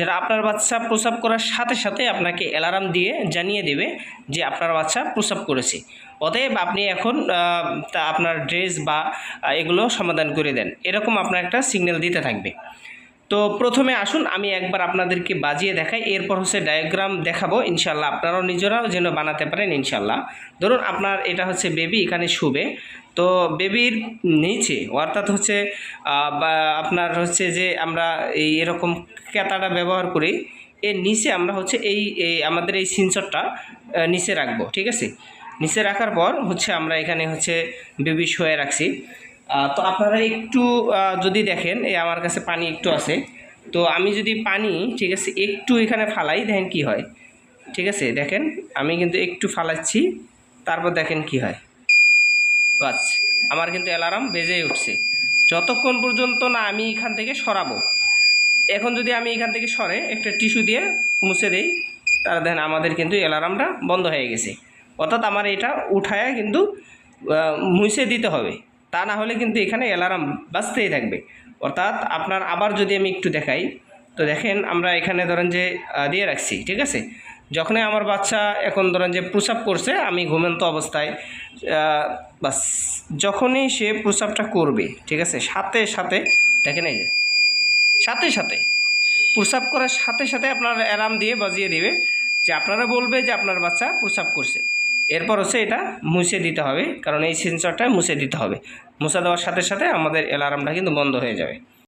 যেটা আপনার বাচ্চা প্রসাব করার সাথে সাথে আপনাকে অ্যালার্ম দিয়ে জানিয়ে দেবে যে আপনার বাচ্চা প্রসাব করেছে। অতএব আপনি এখন তা আপনার ড্রেস বা এগুলো সমাধান করে দেন। এরকম আপনার একটা সিগন্যাল দিতে থাকবে। তো প্রথমে আসুন, আমি একবার আপনাদেরকে বাজিয়ে দেখাই, এরপর হচ্ছে ডায়াগ্রাম দেখাবো, ইনশাল্লাহ আপনারাও নিজেরাও যেন বানাতে পারেন, ইনশাল্লাহ। ধরুন আপনার এটা হচ্ছে বেবি এখানে শুবে। তো বেবির নিচে, অর্থাৎ হচ্ছে আপনার হচ্ছে যে আমরা এই এরকম কেতাটা ব্যবহার করি, এর নিচে আমরা হচ্ছে এই আমাদের এই সিনসরটা নিচে রাখব, ঠিক আছে? নিচে রাখার পর হচ্ছে আমরা এখানে হচ্ছে বেবি শুয়ে রাখছি। তো আপনারা একটু যদি দেখেন, এই আমার কাছে পানি একটু আছে, তো আমি যদি পানি, ঠিক আছে, একটু এখানে ফালাই, দেখেন কি হয়। ঠিক আছে, দেখেন, আমি কিন্তু একটু ফালাচ্ছি, তারপর দেখেন কি হয়। বাস, আমার কিন্তু অ্যালার্ম বেজেই উঠছে। যতক্ষণ পর্যন্ত না আমি এখান থেকে সরাবো, এখন যদি আমি এখান থেকে সরে, একটা টিস্যু দিয়ে মুছে দেই, তাহলে দেখেন আমাদের কিন্তু অ্যালার্মটা বন্ধ হয়ে গেছে। অর্থাৎ আমার এটা উঠায় কিন্তু মুছে দিতে হবে। তা না হলে কিন্তু এখানে অ্যালার্ম বাজতেই থাকবে। অর্থাৎ আপনার আবার যদি আমি একটু দেখাই, তো দেখেন আমরা এখানে ধরেন যে দিয়ে রাখছি, ঠিক আছে? যখনই আমার বাচ্চা এখন ধরেন যে প্রসাব করছে, আমি ঘুমন্ত অবস্থায় বাস, যখনই সে প্রসাবটা করবে, ঠিক আছে? সাথে সাথে, দেখেন এই যে, সাথে সাথে, প্রসাব করার সাথে সাথে আপনার অ্যালার্ম দিয়ে বাজিয়ে দেবে যে আপনারা বলবে যে আপনার বাচ্চা প্রসাব করছে। এরপর হচ্ছে এটা মুছে দিতে হবে, কারণ এই সেন্সরটা মুছে দিতে হবে। মুছে দেওয়ার সাথে সাথে আমাদের অ্যালার্মটা কিন্তু বন্ধ হয়ে যাবে।